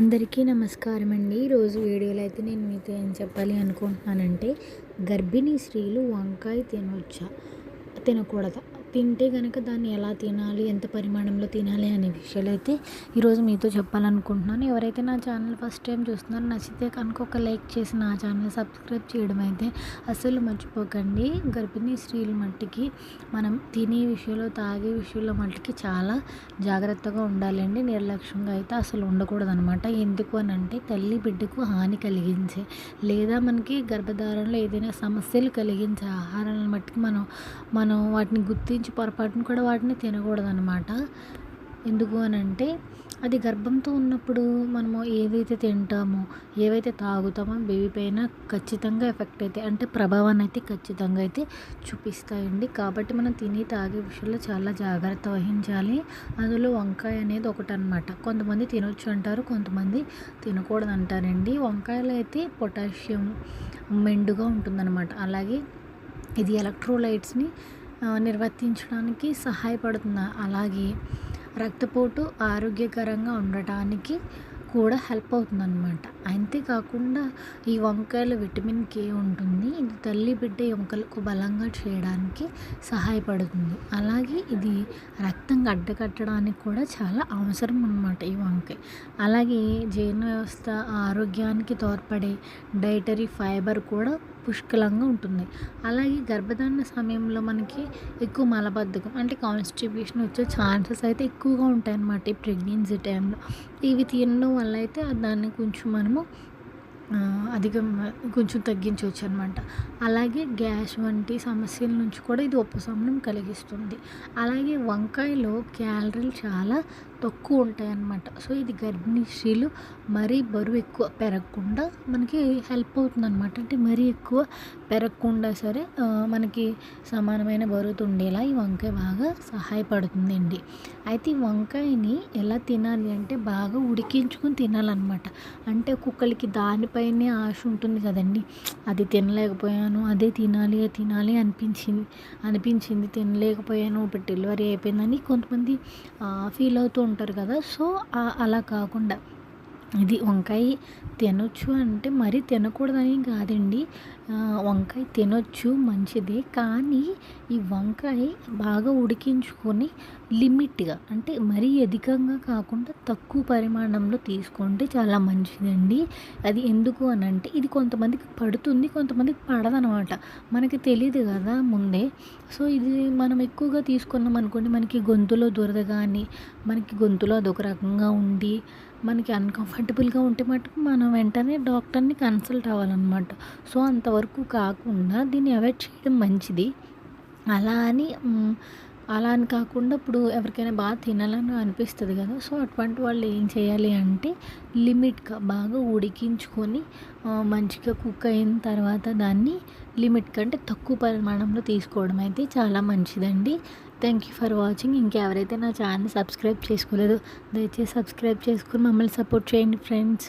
అందరికీ నమస్కారం అండి ఈరోజు వీడియోలో అయితే నేను మీతో ఏం చెప్పాలి అనుకుంటున్నానంటే గర్భిణీ స్త్రీలు వంకాయ తినవచ్చా తినకూడదా? తింటే కనుక దాన్ని ఎలా తినాలి ఎంత పరిమాణంలో తినాలి అనే విషయాలు అయితే ఈరోజు మీతో చెప్పాలనుకుంటున్నాను. ఎవరైతే నా ఛానల్ ఫస్ట్ టైం చూస్తున్నారో నచ్చితే కనుక ఒక లైక్ చేసి నా ఛానల్ సబ్స్క్రైబ్ చేయడం అయితే అసలు మర్చిపోకండి. గర్భిణీ స్త్రీల మట్టికి మనం తినే విషయంలో తాగే విషయంలో మట్టికి చాలా జాగ్రత్తగా ఉండాలండి. నిర్లక్ష్యంగా అయితే అసలు ఉండకూడదు అనమాట ఎందుకు అని అంటే తల్లి బిడ్డకు హాని కలిగించే లేదా మనకి గర్భధారణలో ఏదైనా సమస్యలు కలిగించే ఆహారాలను మట్టికి మనం మనం వాటిని గుర్తి గురించి పొరపాటును కూడా వాటిని తినకూడదనమాట ఎందుకు అని అంటే అది గర్భంతో ఉన్నప్పుడు మనము ఏదైతే తింటామో ఏవైతే తాగుతామో బేబీ పైన ఖచ్చితంగా ఎఫెక్ట్ అయితే అంటే ప్రభావాన్ని అయితే ఖచ్చితంగా అయితే చూపిస్తాయండి. కాబట్టి మనం తిని తాగే విషయంలో చాలా జాగ్రత్త వహించాలి. అందులో వంకాయ అనేది ఒకటి అనమాట కొంతమంది తినొచ్చు అంటారు కొంతమంది తినకూడదు అంటారండి వంకాయలో అయితే పొటాషియం మెండుగా ఉంటుందన్నమాట. అలాగే ఇది ఎలక్ట్రోలైట్స్ని నిర్వర్తించడానికి సహాయపడుతుంది అలాగే రక్తపోటు ఆరోగ్యకరంగా ఉండటానికి కూడా హెల్ప్ అవుతుంది అనమాట అంతేకాకుండా ఈ వంకాయలో విటమిన్ కే ఉంటుంది. ఇది తల్లి బిడ్డ ఎముకలకు బలంగా చేయడానికి సహాయపడుతుంది. అలాగే ఇది రక్తం గడ్డకట్టడానికి కూడా చాలా అవసరం అనమాట ఈ వంకాయ. అలాగే జీర్ణ వ్యవస్థ ఆరోగ్యానికి తోడ్పడే డైటరీ ఫైబర్ కూడా పుష్కలంగా ఉంటుంది. అలాగే గర్భధారణ సమయంలో మనకి ఎక్కువ మలబద్ధకం అంటే కాన్స్టిబ్యూషన్ వచ్చే ఛాన్సెస్ అయితే ఎక్కువగా ఉంటాయి అన్నమాట ఈ ప్రెగ్నెన్సీ టైంలో. ఇవి తినడం వల్ల అయితే దాన్ని కొంచెం మనము అధికం కొంచెం తగ్గించవచ్చు అనమాట అలాగే గ్యాస్ వంటి సమస్యల నుంచి కూడా ఇది ఉపశమనం కలిగిస్తుంది. అలాగే వంకాయలో క్యాలరీలు చాలా తక్కువ ఉంటాయి అన్నమాట సో ఇది గర్భిణీ స్త్రీలు మరీ బరువు ఎక్కువ పెరగకుండా మనకి హెల్ప్ అవుతుంది అనమాట అంటే మరీ ఎక్కువ పెరగకుండా సరే మనకి సమానమైన బరువుతో ఉండేలా ఈ వంకాయ బాగా సహాయపడుతుందండి. అయితే ఈ వంకాయని ఎలా తినాలి అంటే బాగా ఉడికించుకొని తినాలన్నమాట. అంటే కుక్కలకి దానిపైనే ఆశ ఉంటుంది కదండి. అది తినలేకపోయాను అదే తినాలి తినాలి అనిపించింది అనిపించింది తినలేకపోయాను ఇప్పుడు డెలివరీ అయిపోయిందని కొంతమంది ఫీల్ అవుతూ ఉంటారు కదా. సో అలా కాకుండా ఇది వంకాయ తినొచ్చు అంటే మరీ తినకూడదని కాదండి. వంకాయ తినొచ్చు మంచిదే. కానీ ఈ వంకాయ బాగా ఉడికించుకొని లిమిట్గా అంటే మరీ అధికంగా కాకుండా తక్కువ పరిమాణంలో తీసుకుంటే చాలా మంచిదండి. అది ఎందుకు అని అంటే ఇది కొంతమందికి పడుతుంది కొంతమందికి పడదనమాట. మనకి తెలియదు కదా ముందే. సో ఇది మనం ఎక్కువగా తీసుకున్నాం అనుకోండి మనకి గొంతులో దురద కానీ మనకి గొంతులో అదొక రకంగా ఉండి మనకి కంఫర్టబుల్గా ఉంటే మటుకు మనం వెంటనే డాక్టర్ని కన్సల్ట్ అవ్వాలన్నమాట. సో అంతవరకు కాకుండా దీన్ని అవాయిడ్ చేయడం మంచిది. అలా అని అలా అని కాకుండా ఇప్పుడు ఎవరికైనా బాగా తినాలని అనిపిస్తుంది కదా సో అటువంటి వాళ్ళు ఏం చేయాలి అంటే లిమిట్గా బాగా ఉడికించుకొని మంచిగా కుక్ అయిన తర్వాత దాన్ని లిమిట్ కంటే తక్కువ పరిమాణంలో తీసుకోవడం అయితే చాలా మంచిదండి. థ్యాంక్ యూ ఫర్ వాచింగ్ ఇంకెవరైతే నా ఛానల్ సబ్స్క్రైబ్ చేసుకోలేదు దయచేసి సబ్స్క్రైబ్ చేసుకుని మమ్మల్ని సపోర్ట్ చేయండి ఫ్రెండ్స్